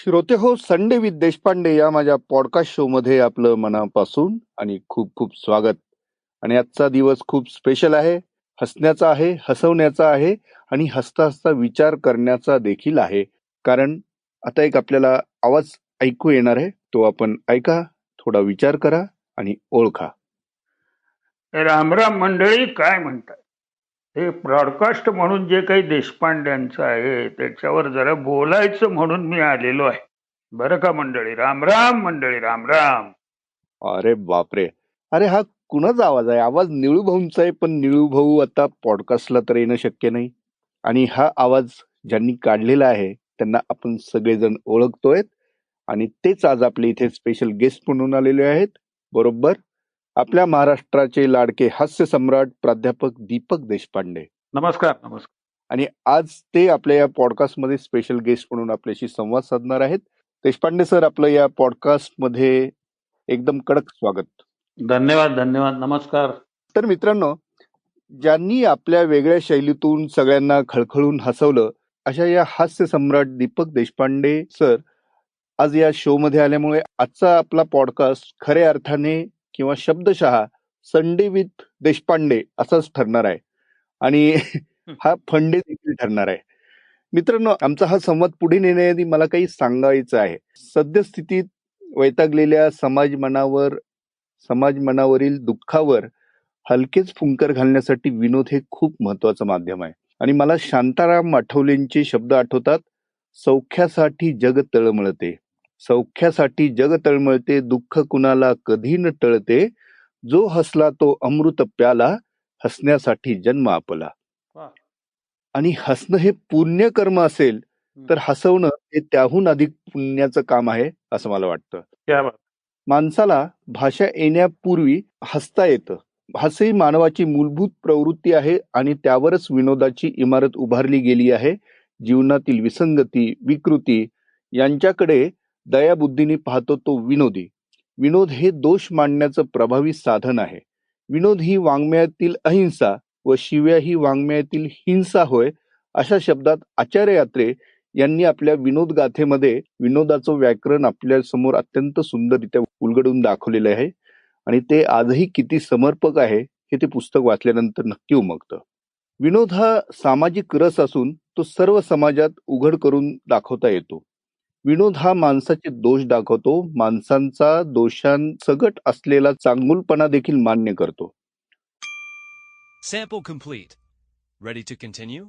श्रोते हो Sunday with Deshpande या माझ्या पॉडकास्ट शो मध्ये आपलं मनापासून आणि खूप खूप स्वागत. आणि आजचा दिवस खूप स्पेशल आहे. हसण्याचा आहे हसवण्याचा आहे आणि हसता हसता विचार करण्याचा देखील आहे. कारण आता एक आपल्याला आवाज ऐकू येणार आहे तो आपण ऐका थोडा विचार करा आणि ओळखा. रामराम मंडळी काय म्हणतात हे ब्रॉडकास्ट म्हणून जे काही देशपांड्यांचं आहे त्याच्यावर जरा बोलायचं म्हणून मी आलेलो आहे. बरं का मंडळी? रामराम मंडळी रामराम अरे बापरे. अरे हा कुणाचा आवाज आहे? आवाज निळू भाऊंचा आहे पण निळू भाऊ आता पॉडकास्टला तर येणं शक्य नाही. आणि हा आवाज ज्यांनी काढलेला आहे त्यांना आपण सगळेजण ओळखतोय आणि तेच आज आपले इथे स्पेशल गेस्ट म्हणून आलेले आहेत. बरोबर? आपल्या महाराष्ट्राचे लाडके हास्य सम्राट प्राध्यापक दीपक देशपांडे. नमस्कार नमस्कार. आणि आज ते आपल्या या पॉडकास्टमध्ये स्पेशल गेस्ट म्हणून आपल्याशी संवाद साधणार आहेत. देशपांडे सर आपलं या पॉडकास्टमध्ये एकदम कडक स्वागत. धन्यवाद धन्यवाद. नमस्कार. तर मित्रांनो ज्यांनी आपल्या वेगळ्या शैलीतून सगळ्यांना खळखळून हसवलं अशा या हास्य सम्राट दीपक देशपांडे सर आज या शो मध्ये आल्यामुळे आजचा आपला पॉडकास्ट खऱ्या अर्थाने किंवा शब्दशः संडे विथ देशपांडे असाच ठरणार आहे. आणि हा. फंडे देखील ठरणार आहे. मित्रांनो आमचा हा संवाद पुढे नेण्याआधी मला काही सांगायचं आहे. सद्यस्थितीत वैतागलेल्या समाज मनावर समाज मनावरील दुःखावर हलकेच फुंकर घालण्यासाठी विनोद हे खूप महत्वाचं माध्यम आहे. आणि मला शांताराम आठवलेंचे शब्द आठवतात सौख्यासाठी जग तळमळते. सौख्यासाठी जग तळमळते दुःख कुणाला कधी न टळते जो हसला तो अमृत प्याला हसण्यासाठी जन्म आपला. आणि हसणं हे पुण्य कर्म असेल तर हसवणं हे त्याहून अधिक पुण्याचं काम आहे असं मला वाटतं. माणसाला भाषा येण्यापूर्वी हसता येतं. हस ही मानवाची मूलभूत प्रवृत्ती आहे आणि त्यावरच विनोदाची इमारत उभारली गेली आहे. जीवनातील विसंगती विकृती यांच्याकडे दयाबुद्धीने पाहतो तो विनोदी. विनोद हे दोष मांडण्याचं प्रभावी साधन आहे. विनोद ही वाङ्मयातील अहिंसा व शिव्या ही वाङ्मयातील हिंसा होय अशा शब्दात आचार्य यात्रे यांनी आपल्या विनोद गाथेमध्ये विनोदाचं व्याकरण आपल्यासमोर अत्यंत सुंदररित्या उलगडून दाखवलेलं आहे आणि ते आजही किती समर्पक आहे हे ते पुस्तक वाचल्यानंतर नक्की उमगतं. विनोद हा सामाजिक रस असून तो सर्व समाजात उघड करून दाखवता येतो. विनोद हा माणसाचे दोष दाखवतो माणसांचा दोषांसगट असलेला चांगुलपणा देखील मान्य करतो Sample complete. Ready to continue?